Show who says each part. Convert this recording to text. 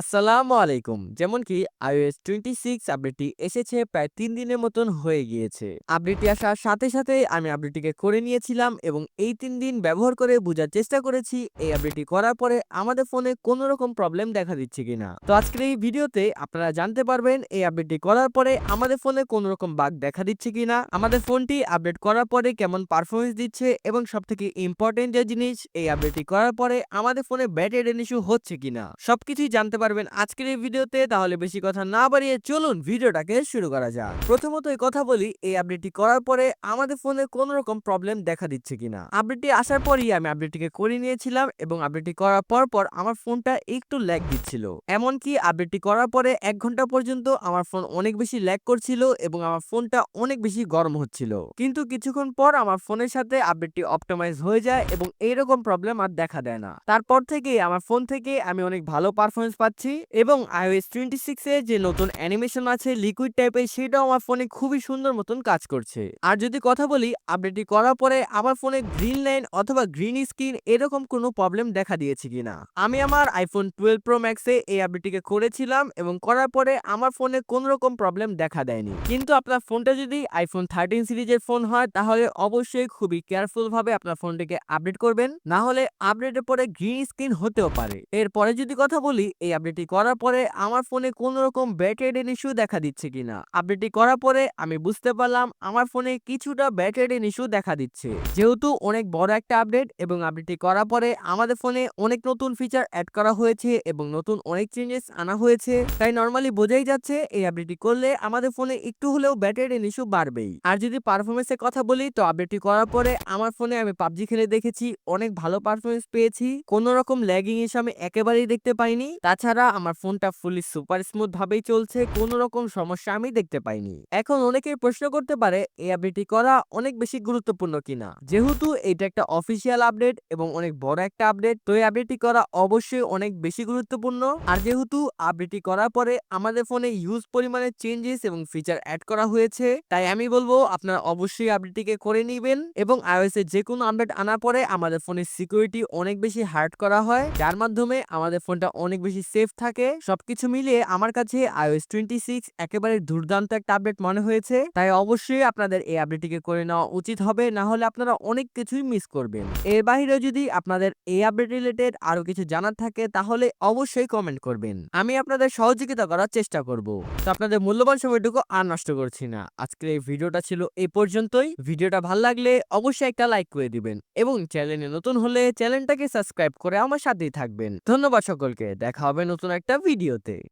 Speaker 1: আসসালামু আলাইকুম। যেমন কি iOS 26 আপডেটটি এসেছে প্রায় তিন দিনের মতন হয়ে গিয়েছে। আপডেটটি আসার সাথে সাথে আমি আপডেটটিকে করে নিয়েছিলাম এবং এই তিন দিন ব্যবহার করে বোঝার চেষ্টা করেছি। এই আপডেটটি করার পরে আমাদের ফোনে কোনো রকম প্রবলেম দেখা দিচ্ছে কিনা তো আজকের এই ভিডিওতে আপনারা জানতে পারবেন এই আপডেটটি করার পরে আমাদের ফোনে কোনো রকম বাগ দেখা দিচ্ছে কিনা আমাদের ফোনটি আপডেট করার পরে কেমন পারফরমেন্স দিচ্ছে এবং সবথেকে ইম্পর্টেন্ট যে জিনিস, এই আপডেটটি করার পরে আমাদের ফোনে ব্যাটারি ইস্যু হচ্ছে কিনা সবকিছুই জানতে পারবেন আজকের এই ভিডিওতে। তাহলে বেশি কথা না বাড়িয়ে চলুন ভিডিওটাকে শুরু করা যাক। প্রথমত এই কথা বলি, এই আপডেটটি করার পরে আমাদের ফোনে কোনো রকম প্রবলেম দেখা দিচ্ছে কিনা। আপডেটটি আসার পরই আমি আপডেটটিকে করে নিয়েছিলাম এবং আপডেটটি করার পর পর আমার ফোনটা একটু ল্যাগ দিচ্ছিল। এমনকি আপডেটটি করার পরে এক ঘণ্টা পর্যন্ত আমার ফোন অনেক বেশি ল্যাগ করছিল এবং আমার ফোনটা অনেক বেশি গরম হচ্ছিল। কিন্তু কিছুক্ষণ পর আমার ফোনের সাথে আপডেটটি অপটিমাইজ হয়ে যায় এবং এইরকম প্রবলেম আর দেখা দেয় না। তারপর থেকে আমার ফোন থেকে আমি অনেক ভালো পারফরমেন্স পাচ্ছি এবং iOS টোয়েন্টি সিক্সে যে নতুন অ্যানিমেশন আছে লিকুইড টাইপের সেটাও আমার ফোনে খুবই সুন্দর মতন কাজ করছে। আর যদি কথা বলি আপডেটটি করার পরে আমার ফোনে গ্রিন লাইন অথবা গ্রিন স্ক্রিন এরকম কোনো প্রবলেম দেখা দিয়েছে কিনা? আমি আমার আইফোন টুয়েলভ প্রো ম্যাক্সে এই আপডেটটিকে করেছিলাম এবং করার পরে আমার ফোনে কোনো রকম প্রবলেম দেখা দেয়নি। কিন্তু আপনার ফোনটা যদি আইফোন থার্টিন সিরিজের ফোন হয়, তাহলে অবশ্যই খুবই কেয়ারফুল ভাবে আপনার ফোনটিকে আপডেট করবেন। না হলে আপডেটের পরে গ্রিন স্ক্রিন হতেও পারে। এরপরে যদি কথা বলি, এই আপডেটটি করার পরে আমার ফোনে কোনো রকম ব্যাটারি ইস্যু দেখা দিচ্ছে কিনা। আপডেটটি করার পরে আমি বুঝতে পারলাম আমার ফোনে কিছুটা ব্যাটারি ইস্যু দেখা দিচ্ছে। যেহেতু অনেক বড় একটা আপডেট এবং আপডেটটি করার পরে আমাদের ফোনে অনেক নতুন ফিচার অ্যাড করা হয়েছে এবং নতুন অনেক চেঞ্জেস আনা হয়েছে। তাই নর্মালি বোঝাই যাচ্ছে এই আপডেটটি করলে আমাদের ফোনে একটু হলেও ব্যাটারি ইস্যু বাড়বেই। আর যদি পারফরমেন্সের কথা বলি, তো আপডেটটি করার পরে আমার ফোনে আমি পাবজি খেলে দেখেছি, অনেক ভালো পারফরমেন্স পেয়েছি। কোনো রকম ল্যাগিং এসে আমি একেবারেই দেখতে পাইনি। তাছাড়া আমার ফোনটা ফুলি সুপার স্মুথ ভাবেই চলছে, কোনো রকম সমস্যা আমি দেখতে পাইনি। এখন অনেকেই প্রশ্ন করতে পারে, এই আপডেটটি করা অনেক বেশি গুরুত্বপূর্ণ কিনা? যেহেতু এটা একটা অফিসিয়াল আপডেট এবং অনেক বড় একটা আপডেট তো এই আপডেটটি করা অবশ্যই অনেক বেশি গুরুত্বপূর্ণ। আর যেহেতু আপডেটটি করার পরে আমাদের ফোনে ইউজ পরিমাণে চেঞ্জেস এবং ফিচার অ্যাড করা হয়েছে, তাই আমি বলব আপনারা অবশ্যই আপডেটটিকে করে নেবেন এবং iOS এর যে কোনো আপডেট আনার পরে আমাদের ফোনের সিকিউরিটি অনেক বেশি হার্ড করা হয়, যার মাধ্যমে আমাদের ফোনটা অনেক বেশি সেফ থাকে, সবকিছু মিলিয়ে আমার কাছে iOS টোয়েন্টি সিক্স একেবারে দুর্দান্ত একটা আপডেট মনে হয়েছে। তাই অবশ্যই আপনাদের এই আপডেটটিকে করে নেওয়া উচিত হবে না হলে আপনারা অনেক কিছুই মিস করবেন। এর বাইরে যদি আপনাদের এই আপডেট রিলেটেড আরও কিছু জানার থাকে, তাহলে অবশ্যই কমেন্ট করবেন। আমি আপনাদের সহযোগিতা করার চেষ্টা করব। তো আপনাদের মূল্যবান সময়টুকু আর নষ্ট করছি না। আজকের এই ভিডিওটা ছিল এই পর্যন্তই। ভিডিওটা ভালো লাগলে অবশ্যই একটা লাইক করে দিবেন এবং চ্যানেলে নতুন হলে চ্যানেলটাকে সাবস্ক্রাইব করে আমার সাথেই থাকবেন। ধন্যবাদ সকলকে। দেখা হবে নতুন একটা ভিডিওতে।